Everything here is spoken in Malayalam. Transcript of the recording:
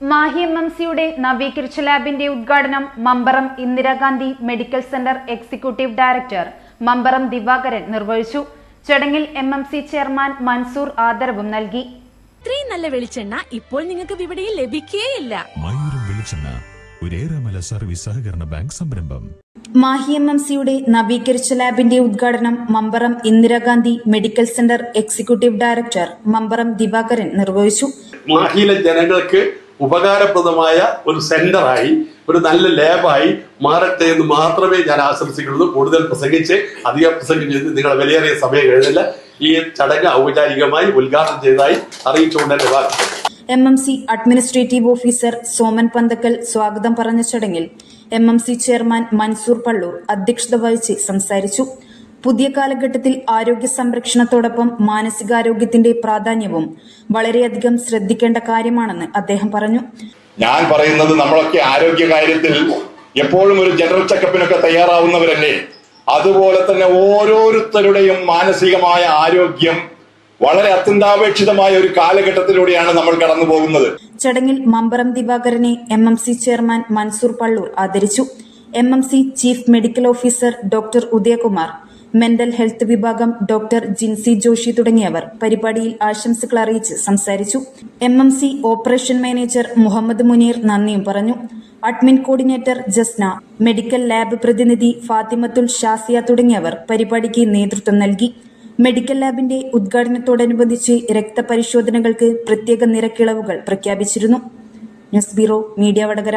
മാഹി എം എം സിയുടെ നവീകരിച്ച ലാബിന്റെ ഉദ്ഘാടനം Mambaram Indira Gandhi medical centre executive director Mambaram Divakaran നിർവഹിച്ചു. ചടങ്ങിൽ M M C chairman Mansoor ആദരവും നൽകി. ഇത്രയും നല്ല വെളിച്ചെണ്ണ ഇപ്പോൾ നിങ്ങൾക്ക് വിപണിയിൽ ലഭിക്കുകയില്ല മയൂരം വെളിച്ചെണ്ണ ഒരേറെമല സർവീസ് സഹകരണ ബാങ്ക് സംരംഭം. മാഹി എം എം സിയുടെ നവീകരിച്ച ലാബിന്റെ ഉദ്ഘാടനം Mambaram Indira Gandhi medical centre executive director Mambaram Divakaran നിർവഹിച്ചു. മാഹിയിലെ ജനങ്ങൾക്ക് ഉപകാരപ്രദമായ ഒരു സെന്ററായി ഒരു നല്ല ലാബായി മാറട്ടെ എന്ന് മാത്രമേ ഞാൻ ആശംസിക്കുള്ളൂ കൂടുതൽ പ്രസംഗിച്ച് അധികം പ്രസംഗം ചെയ്ത് നിങ്ങളെ വിലയേറിയ സമയം കഴിഞ്ഞില്ല. ഈ ചടങ്ങ് ഔപചാരികമായി ഉദ്ഘാടനം ചെയ്തതായി അറിയിച്ചുകൊണ്ട് എന്റെ വാക്ക് M M C administrative officer Soman Panthakkal സ്വാഗതം പറഞ്ഞ ചടങ്ങിൽ M M C chairman Mansoor Pallur അധ്യക്ഷത വഹിച്ച് സംസാരിച്ചു. പുതിയ കാലഘട്ടത്തിൽ ആരോഗ്യ സംരക്ഷണത്തോടൊപ്പം മാനസികാരോഗ്യത്തിന്റെ പ്രാധാന്യവും വളരെയധികം ശ്രദ്ധിക്കേണ്ട കാര്യമാണെന്ന് അദ്ദേഹം പറഞ്ഞു. ഞാൻ പറയുന്നത് നമ്മളൊക്കെ ആരോഗ്യ കാര്യത്തിൽ എപ്പോഴും ഒരു ജനറൽ ചെക്കപ്പിനൊക്കെ തയ്യാറാവുന്നവരല്ലേ? അതുപോലെ തന്നെ ഓരോരുത്തരുടെയും മാനസികമായ ആരോഗ്യം വളരെ അത്യന്താപേക്ഷിതമായ ഒരു കാലഘട്ടത്തിലൂടെയാണ് നമ്മൾ കടന്നു പോകുന്നത്. ചടങ്ങിൽ Mambaram ദിവാകരനെ M M C chairman Mansoor Pallur ആദരിച്ചു. M M C chief medical officer doctor Udayakumar mental health വിഭാഗം ഡോക്ടർ ജിൻസി ജോഷി തുടങ്ങിയവർ പരിപാടിയിൽ ആശംസകൾ അറിയിച്ച് സംസാരിച്ചു. M M C operation manager Muhammad Muneer നന്ദിയും പറഞ്ഞു. Admin coordinator Jasna medical lab പ്രതിനിധി ഫാത്തിമത്തുൽ ഷാസിയ തുടങ്ങിയവർ പരിപാടിക്ക് നേതൃത്വം നൽകി. മെഡിക്കൽ ലാബിന്റെ ഉദ്ഘാടനത്തോടനുബന്ധിച്ച് രക്തപരിശോധനകൾക്ക് പ്രത്യേക നിരക്കിളവുകൾ പ്രഖ്യാപിച്ചിരുന്നു. News bureau media Vadakara.